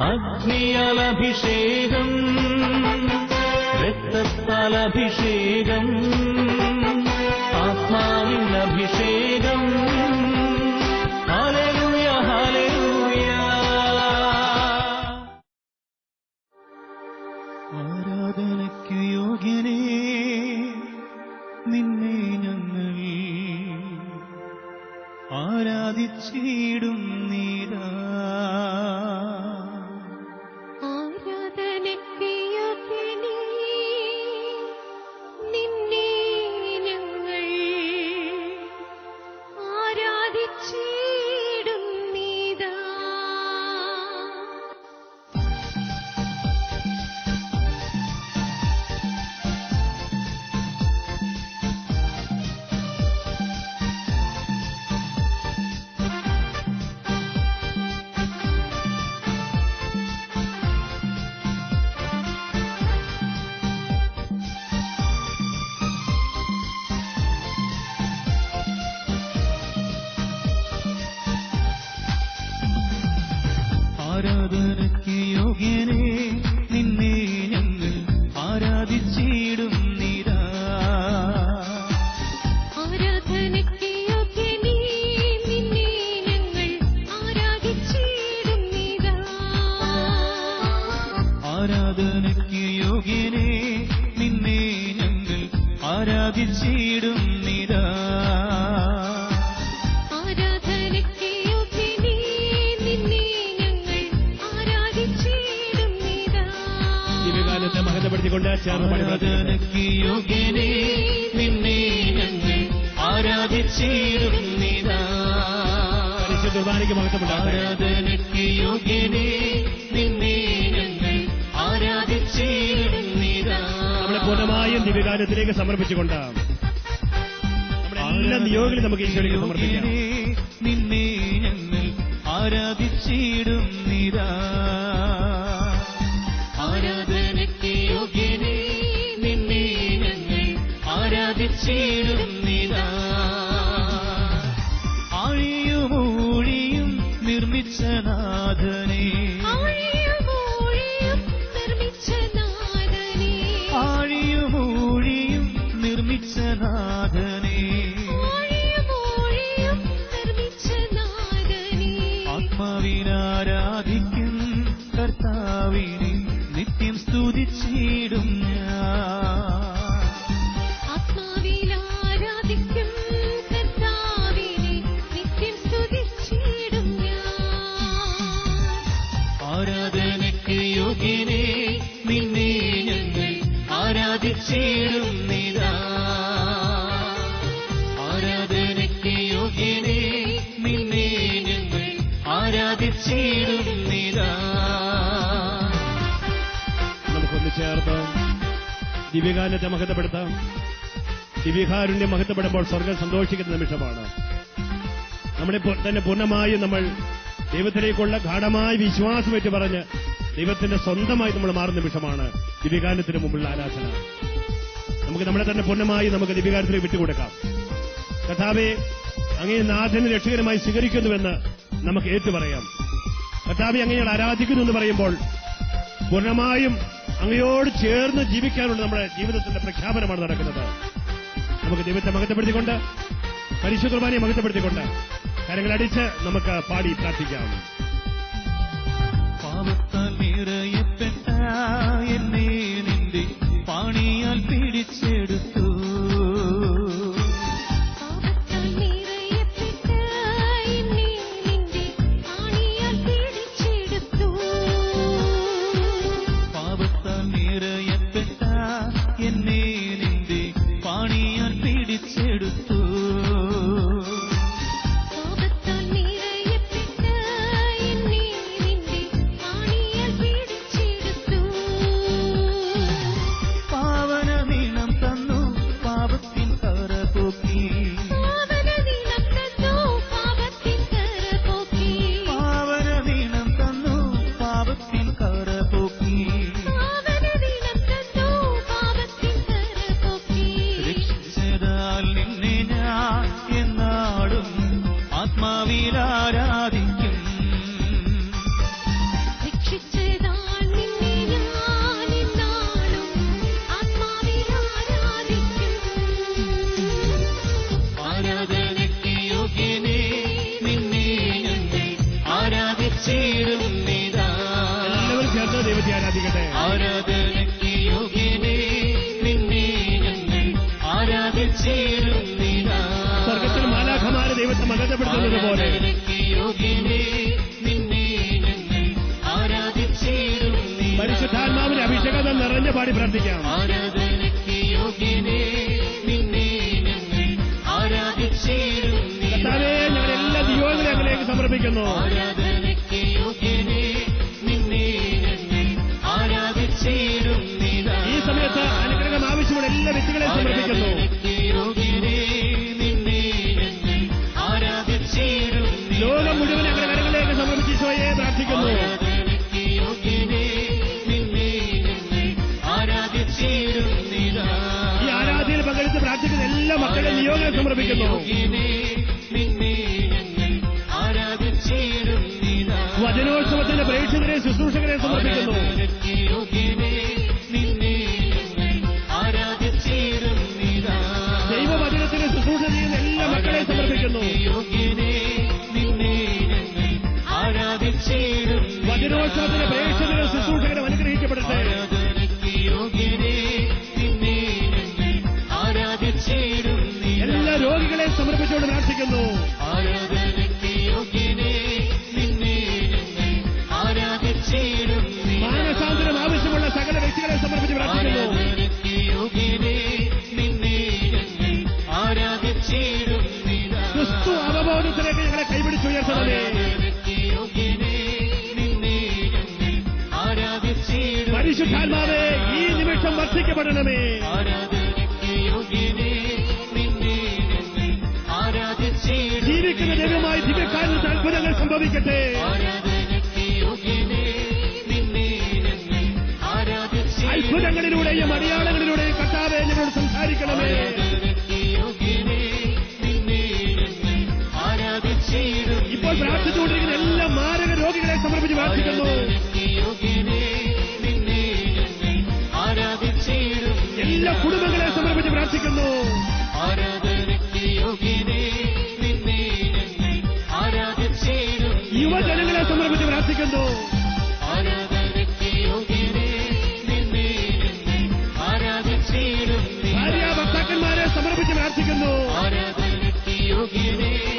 അഗ്നിയാൽ അഭിഷേകം ദിവ്യകാലത്തെ മഹത്വപ്പെടുത്തിക്കൊണ്ട് ചേർന്ന് നിന്നെ ഞങ്ങൾ കുർബാനയ്ക്ക് യോഗ്യനേ നിന്നെ ഞങ്ങൾ നമ്മളെ പൂർണമായും ദിവ്യകാലത്തിലേക്ക് സമർപ്പിച്ചുകൊണ്ട് നമ്മുടെ എല്ലാ നിയോഗങ്ങളും നമുക്ക് ഈശോയിലേക്ക് സമർപ്പിക്കാം. ആരാധിച്ചിടും നീരാ. ആരാധനയ്ക്ക് യോഗ്യനെ നിന്നെ ഞങ്ങൾ ആരാധിച്ചിടും ദിവ്യകാരുണ്യം മഹത്വപ്പെടുമ്പോൾ സ്വർഗം സന്തോഷിക്കുന്ന നിമിഷമാണ്. നമ്മളെ തന്നെ പൂർണമായും നമ്മൾ ദൈവത്തിലേക്കുള്ള ഗാഠമായ വിശ്വാസം വെച്ച് പറഞ്ഞ് ദൈവത്തിന്റെ സ്വന്തമായി നമ്മൾ മാറുന്ന നിമിഷമാണ് ദിവ്യകാരത്തിന് മുമ്പുള്ള ആരാധന. നമുക്ക് നമ്മളെ തന്നെ പൂർണമായി നമുക്ക് ദിവ്യകാരത്തിലേക്ക് വിട്ടുകൊടുക്കാം. കഥാവെ അങ്ങനെ നാഥന് രക്ഷകരമായി സ്വീകരിക്കുന്നുവെന്ന് നമുക്ക് ഏറ്റു പറയാം. കഥാവെ അങ്ങനെ ആരാധിക്കുന്നു എന്ന് പറയുമ്പോൾ പൂർണമായും അങ്ങയോട് ചേർന്ന് ജീവിക്കാനുള്ള നമ്മുടെ ജീവിതത്തിന്റെ പ്രഖ്യാപനമാണ് നടക്കുന്നത്. നമുക്ക് ദൈവത്തെ മഹത്വപ്പെടുത്തിക്കൊണ്ട് പരിശുദ്ധ കുർബാനയെ മഹത്വപ്പെടുത്തിക്കൊണ്ട് കരങ്ങളടിച്ച് നമുക്ക് പാടി പ്രാർത്ഥിക്കാം. പാടി പ്രാർത്ഥിക്കാം. കർത്താവേ ഞങ്ങൾ എല്ലാ നിയോഗങ്ങളെ സമർപ്പിക്കുന്നു. ഈ സമയത്ത് അനുഗ്രഹം ആവശ്യമുള്ള എല്ലാ വ്യക്തികളെയും സമർപ്പിക്കുന്നു. എല്ലാ മക്കളെ നിയോഗം സമർപ്പിക്കുന്നു. വചനോത്സവത്തിന്റെ പ്രേക്ഷകരെ ശുശ്രൂഷകരെ സമർപ്പിക്കുന്നു. ദൈവവചനത്തിന് ശുശ്രൂഷ ചെയ്യുന്ന എല്ലാ മക്കളെ സമർപ്പിക്കുന്നു. വചനോത്സവത്തിന്റെ പ്രേക്ഷകരെ ശുശ്രൂഷകരെ മാനസാന്തരം ആവശ്യമുള്ള സകല വ്യക്തികളെ സമർപ്പിച്ച് പ്രാർത്ഥിക്കുന്നു. ക്രിസ്തു അവബോധത്തിലേക്ക് ഞങ്ങളെ കൈപിടിച്ചു ഉയർത്തണമേ പരിശുദ്ധാത്മാവേ ഈ നിമിഷം വർഷിക്കപ്പെടണമേ ജീവിക്കുന്ന ദൈവമായി ദിവ്യകാലത്ത് അത്ഭുതങ്ങൾ സംഭവിക്കട്ടെ. അത്ഭുതങ്ങളിലൂടെയും അടയാളങ്ങളിലൂടെയും കട്ടാതെ ഞങ്ങളോട് സംസാരിക്കണമേ. ഇപ്പോൾ പ്രാർത്ഥിച്ചുകൊണ്ടിരിക്കുന്ന എല്ലാ മാരക രോഗികളെ സമർപ്പിച്ച് പ്രാർത്ഥിക്കുന്നു. എല്ലാ കുടുംബങ്ങളെ സമർപ്പിച്ച് പ്രാർത്ഥിക്കുന്നു. യുവജനങ്ങളെ സമർപ്പിച്ച് പ്രാർത്ഥിക്കുന്നു. Lamborghini.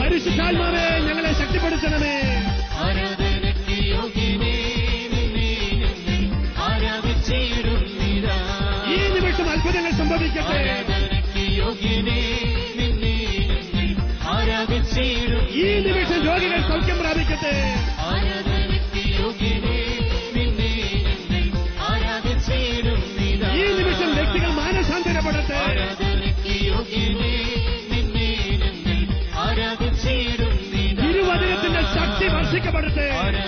പരിശുദ്ധാത്മാവേ ഞങ്ങളെ ശക്തിപ്പെടുത്തണമേ. ഈ നിമിഷം അത്ഭുതങ്ങൾ സംഭവിക്കട്ടെ. ഈ നിമിഷം രോഗികൾ സൗഖ്യം പ്രാപിക്കട്ടെ. hay que.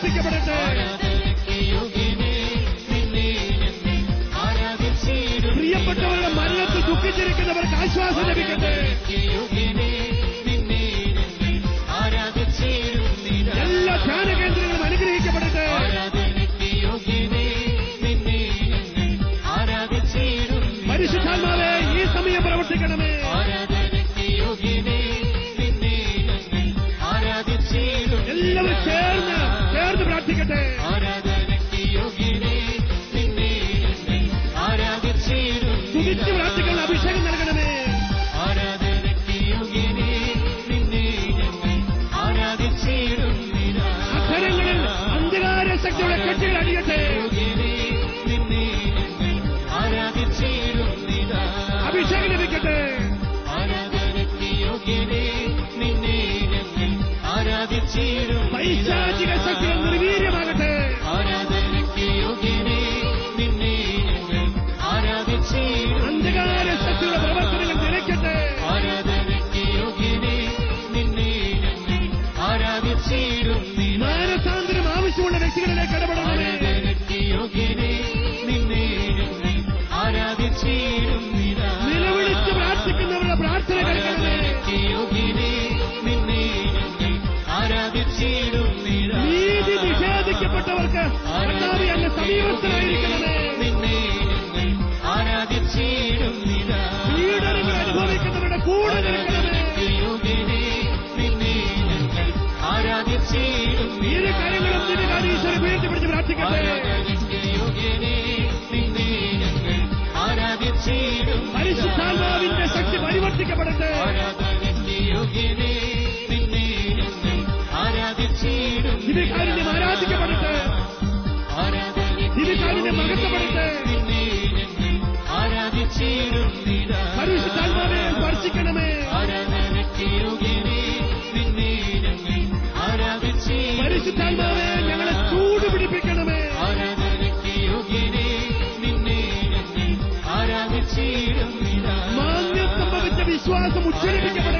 ആരാധിക്കപ്പെടട്ടെ പ്രിയപ്പെട്ടവരുടെ മരണത്തിൽ ദുഃഖിച്ചിരിക്കുന്നവർക്ക് ആശ്വാസം ലഭിക്കട്ടെ. എല്ലാ ധ്യാന കേന്ദ്രങ്ങളും അനുഗ്രഹിക്കപ്പെടട്ടെ. പരിശുദ്ധാത്മാവെ ഈ സമയം പ്രവർത്തിക്കണമേ. യോഗ്യനേ നിന്നെ ആരാധിച്ചിടും. ഇത് കാര്യം ആരാധിക്കപ്പെടട്ടെ. ഇത് കാര്യം മകത്തപ്പെടട്ടെ ആരാധിച്ചിടും പരിശുദ്ധാത്മാവെ സ്പർശിക്കണമേ. ആരാധനയ്ക്ക് യോഗ്യനേ നിന്നെ ആരാധിച്ചി പരിശുദ്ധാത്മാവെ ഞങ്ങളെ ചൂട് പിടിപ്പിക്കണമേ ആരാധനയ്ക്ക് യോഗ്യനേ നിന്നെ ആരാധിച്ചിടും മാന്യം സംഭവിച്ച വിശ്വാസം ഉച്ചരിപ്പിക്കപ്പെടണം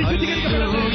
రిచుద్ధికరించబడాలి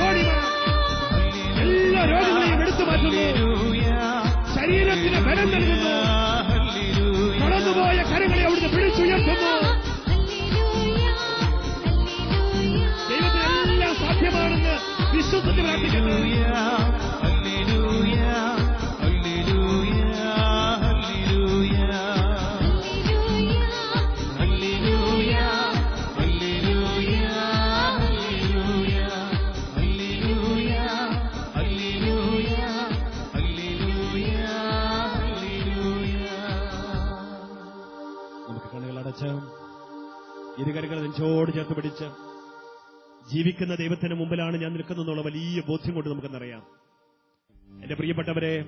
Forty miles. നെഞ്ചോട് ചേർത്ത് പിടിച്ച് ജീവിക്കുന്ന ദൈവത്തിന് മുമ്പിലാണ് ഞാൻ നിൽക്കുന്നതെന്നുള്ള വലിയ ബോധ്യം കൊണ്ട് നമുക്കെന്നറിയാം. എന്റെ പ്രിയപ്പെട്ടവരെ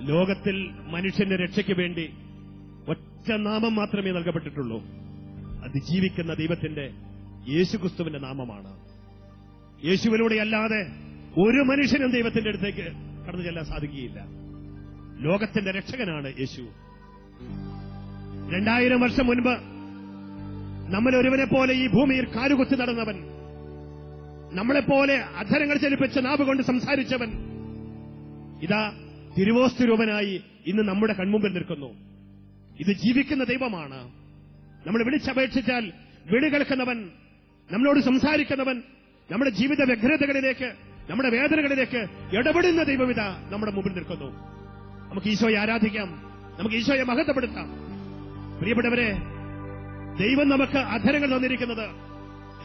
ലോകത്തിൽ മനുഷ്യന്റെ രക്ഷയ്ക്ക് വേണ്ടി ഒറ്റ നാമം മാത്രമേ നൽകപ്പെട്ടിട്ടുള്ളൂ. അത് ജീവിക്കുന്ന ദൈവത്തിന്റെ യേശുക്രിസ്തുവിന്റെ നാമമാണ്. യേശുവിലൂടെ അല്ലാതെ ഒരു മനുഷ്യനും ദൈവത്തിന്റെ അടുത്തേക്ക് കടന്നു ചെല്ലാൻ സാധിക്കുകയില്ല. ലോകത്തിന്റെ രക്ഷകനാണ് യേശു. രണ്ടായിരം വർഷം മുൻപ് നമ്മൾ ഒരുവനെ പോലെ ഈ ഭൂമിയിൽ കാലുകുത്തി നടന്നവൻ. നമ്മളെപ്പോലെ അധരങ്ങൾ ചലിപ്പിച്ച നാവ് കൊണ്ട് സംസാരിച്ചവൻ. ഇതാ തിരുവോസ്തുരൂപനായി ഇന്ന് നമ്മുടെ കൺമുമ്പിൽ നിൽക്കുന്നു. ഇത് ജീവിക്കുന്ന ദൈവമാണ്. നമ്മൾ വിളിച്ചപേക്ഷിച്ചാൽ വിളി കേൾക്കുന്നവൻ നമ്മളോട് സംസാരിക്കുന്നവൻ നമ്മുടെ ജീവിത വ്യഗ്രതകളിലേക്ക് നമ്മുടെ വേദനകളിലേക്ക് ഇടപെടുന്ന ദൈവവിത നമ്മുടെ മുമ്പിൽ നിൽക്കുന്നു. നമുക്ക് ഈശോയെ ആരാധിക്കാം. നമുക്ക് ഈശോയെ മഹത്വപ്പെടുത്താം. പ്രിയപ്പെട്ടവരെ ദൈവം നമുക്ക് അധരങ്ങൾ തന്നിരിക്കുന്നത്.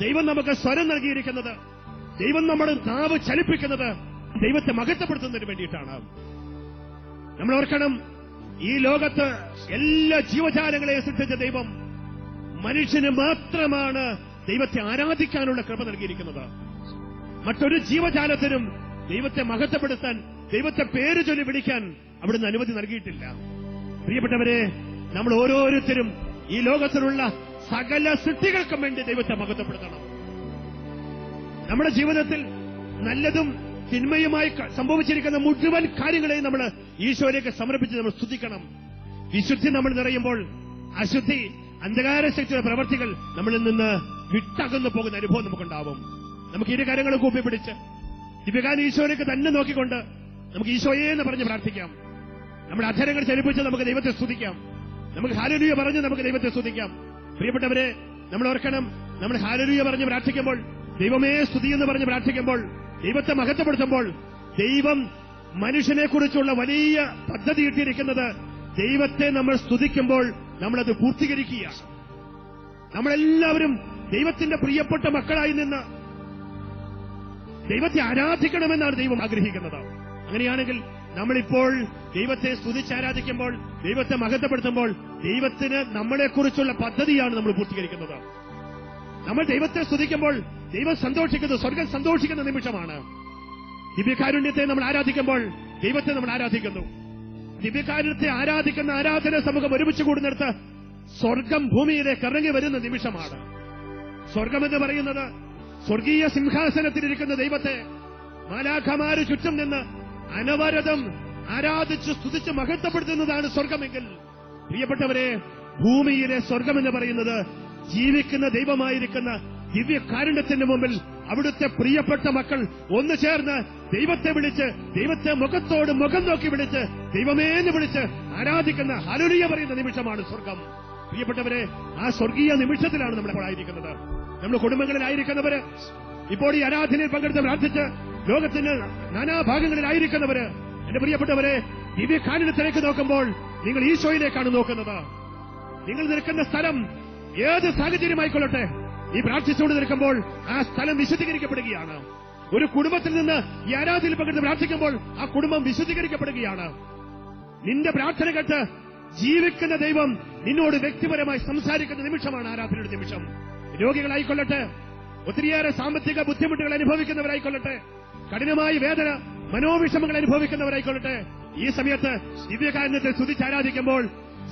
ദൈവം നമുക്ക് സ്വരം നൽകിയിരിക്കുന്നത്. ദൈവം നമ്മുടെ നാവ് ചലിപ്പിക്കുന്നത് ദൈവത്തെ മഹത്വപ്പെടുത്തുന്നതിന് വേണ്ടിയിട്ടാണ്. നമ്മൾ ഓർക്കണം ഈ ലോകത്ത് എല്ലാ ജീവജാലങ്ങളെയും സൃഷ്ടിച്ച ദൈവം മനുഷ്യന് മാത്രമാണ് ദൈവത്തെ ആരാധിക്കാനുള്ള കൃപ നൽകിയിരിക്കുന്നത്. മറ്റൊരു ജീവജാലത്തിനും ദൈവത്തെ മഹത്വപ്പെടുത്താൻ ദൈവത്തെ പേര് ചൊല്ലി വിളിക്കാൻ അവിടുന്ന് അനുമതി നൽകിയിട്ടില്ല. പ്രിയപ്പെട്ടവരെ നമ്മൾ ഓരോരുത്തരും ഈ ലോകത്തിലുള്ള സകല സൃഷ്ടികൾക്കും വേണ്ടി ദൈവത്തെ മഹത്വപ്പെടുത്തണം. നമ്മുടെ ജീവിതത്തിൽ നല്ലതും തിന്മയുമായി സംഭവിച്ചിരിക്കുന്ന മുഴുവൻ കാര്യങ്ങളെയും നമ്മൾ ഈശോയിലേക്ക് സമർപ്പിച്ച് നമ്മൾ സ്തുതിക്കണം. വിശുദ്ധി നമ്മൾ നിറയുമ്പോൾ അശുദ്ധി അന്ധകാര ശക്തിയുടെ പ്രവർത്തികൾ നമ്മളിൽ നിന്ന് വിട്ടകന്നു പോകുന്ന അനുഭവം നമുക്കുണ്ടാവും. നമുക്ക് ഇരു കാര്യങ്ങളും കൂപ്പിപ്പിടിച്ച് ദിവ്യകാല ഈശോയിലേക്ക് തന്നെ നോക്കിക്കൊണ്ട് നമുക്ക് ഈശോയെ എന്ന് പറഞ്ഞ് പ്രാർത്ഥിക്കാം. നമ്മുടെ അധരങ്ങൾ ചലിപ്പിച്ച് നമുക്ക് ദൈവത്തെ സ്തുതിക്കാം. നമുക്ക് ഹാലരുയ പറഞ്ഞ് നമുക്ക് ദൈവത്തെ സ്തുതിക്കാം. പ്രിയപ്പെട്ടവരെ നമ്മൾ ഓർക്കണം നമ്മൾ ഹാലരുയ പറഞ്ഞ് പ്രാർത്ഥിക്കുമ്പോൾ ദൈവമേ സ്തുതി എന്ന് പറഞ്ഞ് പ്രാർത്ഥിക്കുമ്പോൾ ദൈവത്തെ മഹത്വപ്പെടുത്തുമ്പോൾ ദൈവം മനുഷ്യനെ കുറിച്ചുള്ള വലിയ പദ്ധതി ഇട്ടിരിക്കുന്നത് ദൈവത്തെ നമ്മൾ സ്തുതിക്കുമ്പോൾ നമ്മളത് പൂർത്തീകരിക്കുകയാണ് നമ്മളെല്ലാവരും ദൈവത്തിന്റെ പ്രിയപ്പെട്ട മക്കളായി നിന്ന് ദൈവത്തെ ആരാധിക്കണമെന്നാണ് ദൈവം ആഗ്രഹിക്കുന്നത്. അങ്ങനെയാണെങ്കിൽ നമ്മളിപ്പോൾ ദൈവത്തെ സ്തുതിച്ചാരാധിക്കുമ്പോൾ ദൈവത്തെ മഹത്വപ്പെടുത്തുമ്പോൾ ദൈവത്തിന് നമ്മളെക്കുറിച്ചുള്ള പദ്ധതിയാണ് നമ്മൾ പൂർത്തീകരിക്കുന്നത്. നമ്മൾ ദൈവത്തെ സ്തുതിക്കുമ്പോൾ ദൈവം സന്തോഷിക്കുന്നത് സ്വർഗം സന്തോഷിക്കുന്ന നിമിഷമാണ്. ദിവ്യകാരുണ്യത്തെ നമ്മൾ ആരാധിക്കുമ്പോൾ ദൈവത്തെ നമ്മൾ ആരാധിക്കുന്നു. ദിവ്യകാരുണ്യത്തെ ആരാധിക്കുന്ന ആരാധന സമൂഹം ഒരുമിച്ച് കൂടുന്നിടത്ത് സ്വർഗം ഭൂമിയിലേക്ക് ഇറങ്ങി വരുന്ന നിമിഷമാണ്. സ്വർഗമെന്ന് പറയുന്നത് സ്വർഗീയ സിംഹാസനത്തിലിരിക്കുന്ന ദൈവത്തെ മാലാഖമാര് ചുറ്റും നിന്ന് അനവരതം ആരാധിച്ച് സ്തുതിച്ച് മഹത്വപ്പെടുത്തുന്നതാണ് സ്വർഗമെങ്കിൽ. പ്രിയപ്പെട്ടവരെ ഭൂമിയിലെ സ്വർഗമെന്ന് പറയുന്നത് ജീവിക്കുന്ന ദൈവമായിരിക്കുന്ന ദിവ്യ കാരുണ്യത്തിന് മുമ്പിൽ അവിടുത്തെ പ്രിയപ്പെട്ട മക്കൾ ഒന്നു ചേർന്ന് ദൈവത്തെ വിളിച്ച് ദൈവത്തെ മുഖത്തോട് മുഖം നോക്കി വിളിച്ച് ദൈവമേന്ന് വിളിച്ച് ആരാധിക്കുന്ന ഹലുലിയ പറയുന്ന നിമിഷമാണ് സ്വർഗം. പ്രിയപ്പെട്ടവരെ ആ സ്വർഗീയ നിമിഷത്തിലാണ് നമ്മൾ ആയിരിക്കുന്നത് നമ്മൾ കുടുംബങ്ങളിലായിരിക്കുന്നവര് ഇപ്പോൾ ഈ ആരാധനയിൽ പങ്കെടുത്ത് പ്രാർത്ഥിച്ച് ലോകത്തിന്റെ നാനാഭാഗങ്ങളിലായിരിക്കുന്നവര് എന്റെ പ്രിയപ്പെട്ടവരെ ദിവ്യകാരുണ്യത്തിലേക്ക് നോക്കുമ്പോൾ നിങ്ങൾ ഈശോയിലേക്കാണ് നോക്കുന്നത്. നിങ്ങൾ നിൽക്കുന്ന സ്ഥലം ഏത് സാഹചര്യമായിക്കൊള്ളട്ടെ? ഈ പ്രാർത്ഥിച്ചുകൊണ്ട് നിൽക്കുമ്പോൾ ആ സ്ഥലം വിശദീകരിക്കപ്പെടുകയാണ്. ഒരു കുടുംബത്തിൽ നിന്ന് ഈ ആരാധനയിൽ പങ്കെടുത്ത് പ്രാർത്ഥിക്കുമ്പോൾ ആ കുടുംബം വിശദീകരിക്കപ്പെടുകയാണ്. നിന്റെ പ്രാർത്ഥന കേട്ട് ജീവിക്കുന്ന ദൈവം നിന്നോട് വ്യക്തിപരമായി സംസാരിക്കുന്ന നിമിഷമാണ് ആരാധനയുടെ നിമിഷം. രോഗികളായിക്കൊള്ളട്ടെ ഒത്തിരിയേറെ സാമ്പത്തിക ബുദ്ധിമുട്ടുകൾ അനുഭവിക്കുന്നവരായിക്കൊള്ളട്ടെ കഠിനമായ വേദന മനോവിഷമങ്ങൾ അനുഭവിക്കുന്നവരായിക്കൊള്ളട്ടെ. ഈ സമയത്ത് ദിവ്യകാരണത്തെ സ്തുതിച്ചാരാധിക്കുമ്പോൾ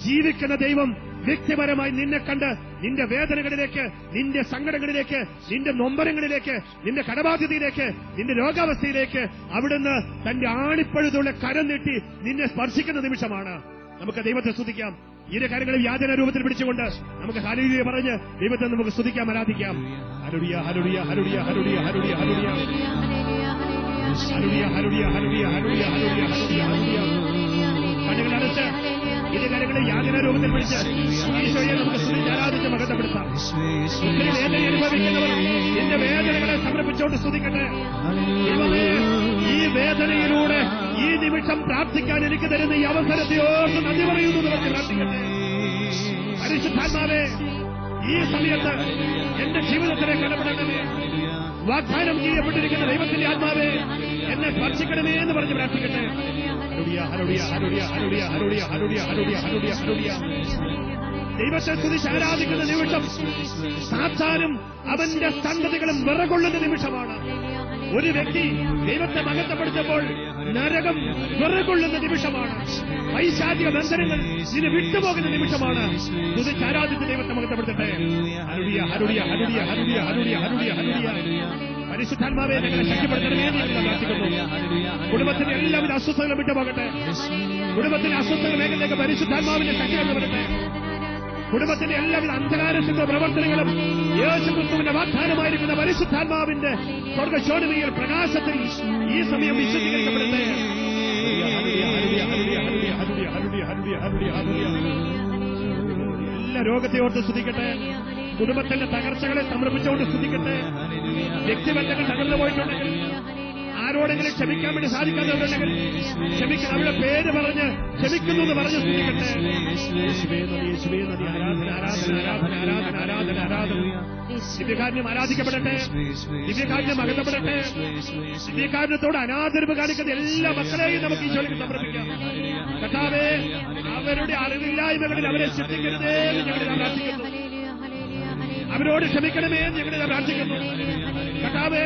ജീവിക്കുന്ന ദൈവം വ്യക്തിപരമായി നിന്നെ കണ്ട് നിന്റെ വേദനകളിലേക്ക് നിന്റെ സങ്കടങ്ങളിലേക്ക് നിന്റെ നൊമ്പരങ്ങളിലേക്ക് നിന്റെ കടബാധ്യതയിലേക്ക് നിന്റെ രോഗാവസ്ഥയിലേക്ക് അവിടുന്ന് തന്റെ ആണിപ്പഴുതുള്ള കരം നീട്ടി നിന്നെ സ്പർശിക്കുന്ന നിമിഷമാണ്. നമുക്ക് ദൈവത്തെ സ്തുതിക്കാം. ഇരു കാര്യങ്ങളും യാതന രൂപത്തിൽ പിടിച്ചുകൊണ്ട് നമുക്ക് ഹലുരിയ പറഞ്ഞ് ദൈവത്തെ നമുക്ക് സ്തുതിക്കാം ആരാധിക്കാം. ഹലുടിയ ഹലുടിയ ഹലുടിയ ഹലുടിയ ഹലുടിയ ഹലുടിയ ഹലുടിയ ഹലുടിയ ഹലുടിയ ഹലുടിയ ഹലുടിയ ഹലുടിയ ഹലുടിയ കണ്ണുകൾ അടച്ച് രൂപത്തിൽ പിടിച്ച് ഈശോയെ നമുക്ക് ആരാധിച്ച് മകത്തപ്പെടുത്താം അനുഭവിക്കുന്നവർ എന്റെ വേദനകളെ സമർപ്പിച്ചുകൊണ്ട് സ്തുതിക്കട്ടെ. ഈ വേദനയിലൂടെ ഈ നിമിഷം പ്രാർത്ഥിക്കാൻ എനിക്ക് തരുന്ന ഈ അവസരത്തെ ഓർത്ത് നന്ദി പറയുന്നു നമുക്ക് പ്രാർത്ഥിക്കട്ടെ. പരിശുദ്ധാത്മാവേ ഈ സമയത്ത് എന്റെ ജീവിതത്തിലേക്ക് ഇടപെടണമേ വാഗ്ദാനം ചെയ്യപ്പെട്ടിരിക്കുന്ന ദൈവത്തിന്റെ ആത്മാവേ എന്നെ സ്പർശിക്കണമേ എന്ന് പറഞ്ഞ് പ്രാർത്ഥിക്കട്ടെ. ഹരുടിയ ഹരുടിയ ഹരുടിയ ഹരുടിയ ഹരുടിയ ഹരുടിയ ഹരുടിയ ഹരുടിയ ഹലുടിയ ദൈവത്തെ ആരാധിക്കുന്ന നിമിഷം സാത്താനും അവന്റെ സന്തതികളും വിറകൊള്ളുന്ന നിമിഷമാണ്. ഒരു വ്യക്തി ദൈവത്തെ മകത്തപ്പെടുത്തുമ്പോൾ നരകം വിറകൊള്ളുന്ന നിമിഷമാണ്. പൈശാചിക ബന്ധനങ്ങൾ ഇതിന് വിട്ടുപോകുന്ന നിമിഷമാണ്. തുതിച്ച് ആരാധിച്ച് ദൈവത്തെ മകത്തപ്പെടുത്തട്ടെ ഹരുടിയ ഹരുടിയ ഹരുടിയ ഹരുടിയ ഹരുടിയ ഹരുടിയ ഹരുടിയ പരിശുദ്ധാത്മാവെ ഞങ്ങളെ ശക്തിപ്പെടുത്തണമേ എന്ന് ഞങ്ങൾ പ്രാർത്ഥിക്കുന്നു. കുടുംബത്തിന്റെ എല്ലാവിധ അസ്വസ്ഥകളും വിട്ടുപോകട്ടെ. കുടുംബത്തിന്റെ അസ്വസ്ഥത മേഖലയിലേക്ക് പരിശുദ്ധാത്മാവിന്റെ ശക്തി കൊണ്ടുവരട്ടെ കുടുംബത്തിന്റെ എല്ലാവിധ അന്ധകാരത്തിന്റെ പ്രവർത്തനങ്ങളും യേശുക്രിസ്തുവിന്റെ വാഗ്ദാനമായിരിക്കുന്ന പരിശുദ്ധാത്മാവിന്റെ സ്വർഗശോണിമയിൽ പ്രകാശത്തിൽ ഈ സമയം വിശുദ്ധീകരിക്കപ്പെടട്ടെ എല്ലാ രോഗത്തെ ഓർത്ത് സ്തുതിക്കട്ടെ. കുടുംബത്തിന്റെ തകർച്ചകളെ സമർപ്പിച്ചുകൊണ്ട് സ്തുതിക്കട്ടെ. വ്യക്തിബന്ധങ്ങൾ തകർന്നു പോയിട്ടുണ്ടെങ്കിൽ ആരോടെങ്കിലും ക്ഷമിക്കാൻ വേണ്ടി സാധിക്കാത്തവരുണ്ടെങ്കിൽ ക്ഷമിക്കണം. അവരുടെ പേര് പറഞ്ഞ് ക്ഷമിക്കുന്നു എന്ന് പറഞ്ഞ് സ്തുതിക്കട്ടെ. ആരാധന ആരാധന ആരാധന ആരാധന ആരാധന ആരാധിക്കപ്പെടട്ടെ. ദിവ്യകാരുണ്യം അകത്തപ്പെടട്ടെ. ദിവ്യകാരനത്തോട് അനാദരവ് കാണിക്കുന്ന എല്ലാ മക്കളെയും നമുക്ക് ഈശോയ്ക്ക് സമർപ്പിക്കാം. കർത്താവേ അവരുടെ അറിവില്ലായ്മകളിൽ അവരെ ശ്രദ്ധിക്കരുതേ എന്ന് ഞങ്ങൾ പ്രാർത്ഥിക്കുന്നു. അവരോട് ക്ഷമിക്കണമേ എന്ന് ഞങ്ങൾ പ്രാർത്ഥിക്കുന്നു. കർത്താവേ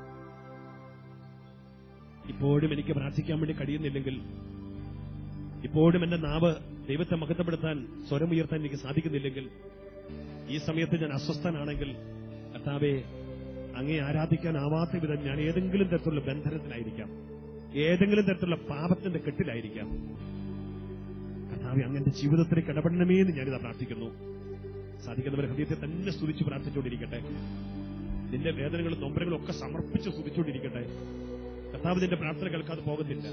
ഇപ്പോഴും എനിക്ക് പ്രാർത്ഥിക്കാൻ വേണ്ടി കഴിയുന്നില്ലെങ്കിൽ ഇപ്പോഴും എന്റെ നാവ് ദൈവത്തെ മഹത്വപ്പെടുത്താൻ സ്വരമുയർത്താൻ എനിക്ക് സാധിക്കുന്നില്ലെങ്കിൽ ഈ സമയത്ത് ഞാൻ അസ്വസ്ഥനാണെങ്കിൽ കർത്താവെ അങ്ങേ ആരാധിക്കാനാവാത്ത വിധം ഞാൻ ഏതെങ്കിലും തരത്തിലുള്ള ബന്ധനത്തിലായിരിക്കാം. ഏതെങ്കിലും തരത്തിലുള്ള പാപത്തിന്റെ കെട്ടിലായിരിക്കാം. കർത്താവെ അങ്ങന്റെ ജീവിതത്തിൽ ഇടപെടണമേ എന്ന് ഞാനിതാ പ്രാർത്ഥിക്കുന്നു. സാധിക്കുന്നവർ ഹൃദയത്തെ തന്നെ സ്തുതിച്ച് പ്രാർത്ഥിച്ചുകൊണ്ടിരിക്കട്ടെ. നിന്റെ വേദനകളും നൊമ്പരങ്ങളും ഒക്കെ സമർപ്പിച്ച് സ്തുതിച്ചുകൊണ്ടിരിക്കട്ടെ. കർത്താവ് നിന്റെ പ്രാർത്ഥന കേൾക്കാതെ പോകത്തില്ല.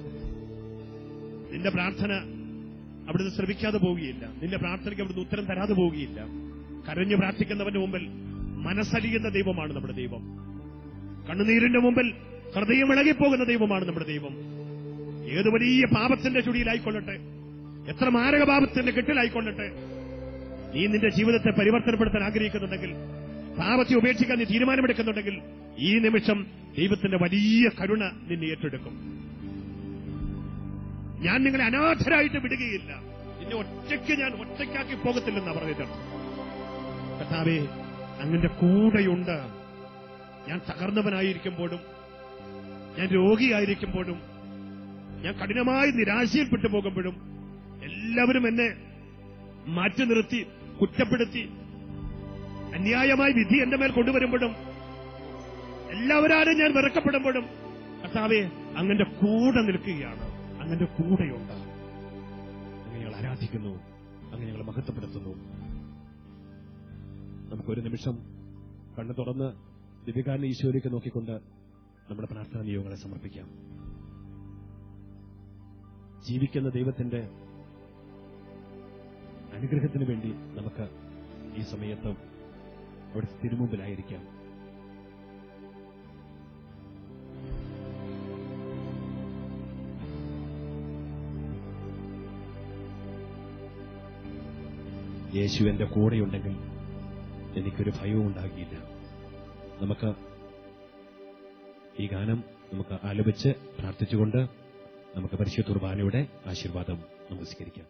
നിന്റെ പ്രാർത്ഥന അവിടുന്ന് ശ്രമിക്കാതെ പോവുകയില്ല. നിന്റെ പ്രാർത്ഥനയ്ക്ക് അവിടുന്ന് ഉത്തരം തരാതെ പോവുകയില്ല. കരഞ്ഞു പ്രാർത്ഥിക്കുന്നവന്റെ മുമ്പിൽ മനസ്സലിയുന്ന ദൈവമാണ് നമ്മുടെ ദൈവം. കണ്ണുനീരിന്റെ മുമ്പിൽ ഹൃദയം ഇളകിപ്പോകുന്ന ദൈവമാണ് നമ്മുടെ ദൈവം. ഏത് വലിയ പാപത്തിന്റെ ചുടിയിലായിക്കൊള്ളട്ടെ? എത്ര മാരക പാപത്തിന്റെ കെട്ടിലായിക്കൊള്ളട്ടെ? നീ നിന്റെ ജീവിതത്തെ പരിവർത്തനപ്പെടുത്താൻ ആഗ്രഹിക്കുന്നുണ്ടെങ്കിൽ പാപത്തെ ഉപേക്ഷിക്കാൻ നീ തീരുമാനമെടുക്കുന്നുണ്ടെങ്കിൽ ഈ നിമിഷം ദൈവത്തിന്റെ വലിയ കരുണ നിന്നെ ഏറ്റെടുക്കും. ഞാൻ നിങ്ങളെ അനാഥരായിട്ട് വിടുകയില്ല. നിന്നെ ഒറ്റയ്ക്ക് ഞാൻ ഒറ്റയ്ക്കാക്കി പോകത്തില്ലെന്നാ പറഞ്ഞത്. കർത്താവേ അങ്ങന്റെ കൂടെയുണ്ട്. ഞാൻ തകർന്നവനായിരിക്കുമ്പോഴും ഞാൻ രോഗിയായിരിക്കുമ്പോഴും ഞാൻ കഠിനമായി നിരാശയിൽപ്പെട്ടു പോകുമ്പോഴും എല്ലാവരും എന്നെ മാറ്റി നിർത്തി കുറ്റപ്പെടുത്തി അന്യായമായ വിധി എന്റെ മേൽ കൊണ്ടുവരുമ്പോഴും എല്ലാവരാലും ഞാൻ വെറുക്കപ്പെടുമ്പോഴും കർത്താവെ അങ്ങന്റെ കൂടെ നിൽക്കുകയാണ്. അങ്ങന്റെ കൂടെയുണ്ട്. അങ്ങ് ഞങ്ങൾ ആരാധിക്കുന്നു. അങ്ങ് ഞങ്ങൾ മഹത്വപ്പെടുത്തുന്നു. നമുക്കൊരു നിമിഷം കണ്ണു തുറന്ന് ദിവ്യകാരൻ ഈശോയിലേക്ക് നോക്കിക്കൊണ്ട് നമ്മുടെ പ്രാർത്ഥനാ നിയോഗങ്ങളെ സമർപ്പിക്കാം. ജീവിക്കുന്ന ദൈവത്തിന്റെ അനുഗ്രഹത്തിന് വേണ്ടി നമുക്ക് ഈ സമയത്ത് അവിടെ തിരുമുമ്പിലായിരിക്കാം യേശു എന്റെ കൂടെയുണ്ടെങ്കിൽ എനിക്കൊരു ഭയവും ഉണ്ടാകിയില്ല നമുക്ക് ഈ ഗാനം നമുക്ക് ആലപിച്ച് പ്രാർത്ഥിച്ചുകൊണ്ട് നമുക്ക് പരിശുദ്ധ കുർബാനയുടെ ആശീർവാദം നമസ്കരിക്കാം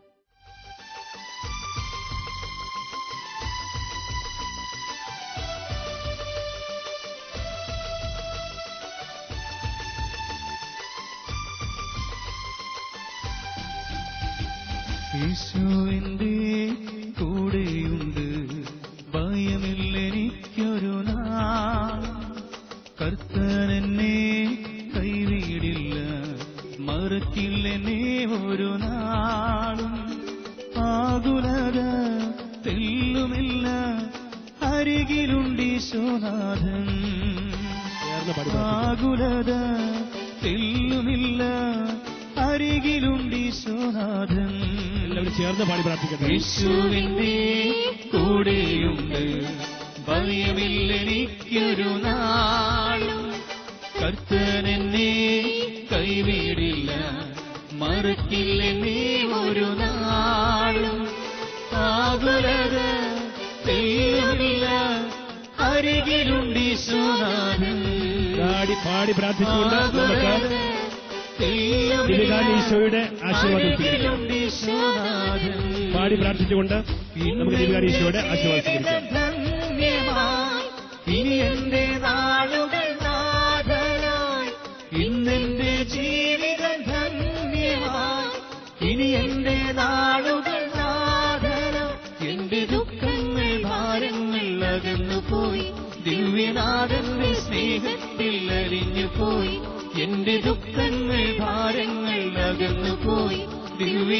യേശുവിന്റെ കൂടെയുണ്ട്. ഭയമില്ലെനിക്കൊരു നാൾ. കർത്തനെന്നെ കൈവിടില്ല. മറക്കില്ലെന്നെ ഒരു നാളും. ആകുലത തെല്ലുമില്ല. അരികിലുണ്ട് ഈശോനാഥൻ. ചേർന്ന് പാടി പ്രാർത്ഥിക്കാം. ആകുലത ചേർന്ന് പാടി പ്രാർത്ഥിക്കട്ടെ യേശുവിന്റെ കൂടെയുണ്ട്. ഭയമില്ലെനിക്കൊരു നാളും കർത്തനെന്നെ കൈവിടില്ല. മറക്കില്ലെന്നേ ഒരു നാളും ആകുലത തെയ്യമില്ല അരികിലുണ്ട് ഈശോനാഥൻ പാടി പാടി പ്രാർത്ഥിച്ചുകൊണ്ട് നമുക്ക് ദിവികാൻ ഈശോയുടെ ആശീർവാദം പാടി പ്രാർത്ഥിച്ചുകൊണ്ട് നമുക്ക് ഈശോയുടെ ആശീർവാദം സ്വീകരിക്കാം.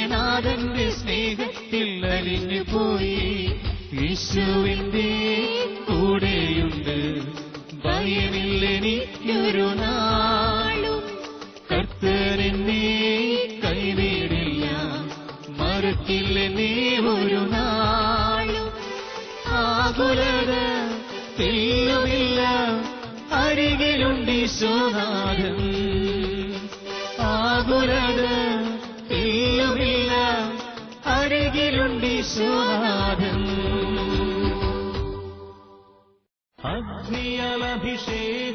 ദിവ്യനാഥന്റെ സ്നേഹത്തിൽ അലിഞ്ഞു പോയി. യേശുവിന്റെ കൂടെയുണ്ട്. ഭയമില്ലെനിക്കൊരു നാളും. കർത്തരെന്നെ കൈവിടില്ല. മറക്കില്ലെന്നേ ഒരു നാളും. ആകുലത തെല്ലുമില്ല. അരികിലുണ്ട് ഈശോനാഥൻ അഗ്നിയലഭിഷേക അഗ്നിയാലഭിഷേകം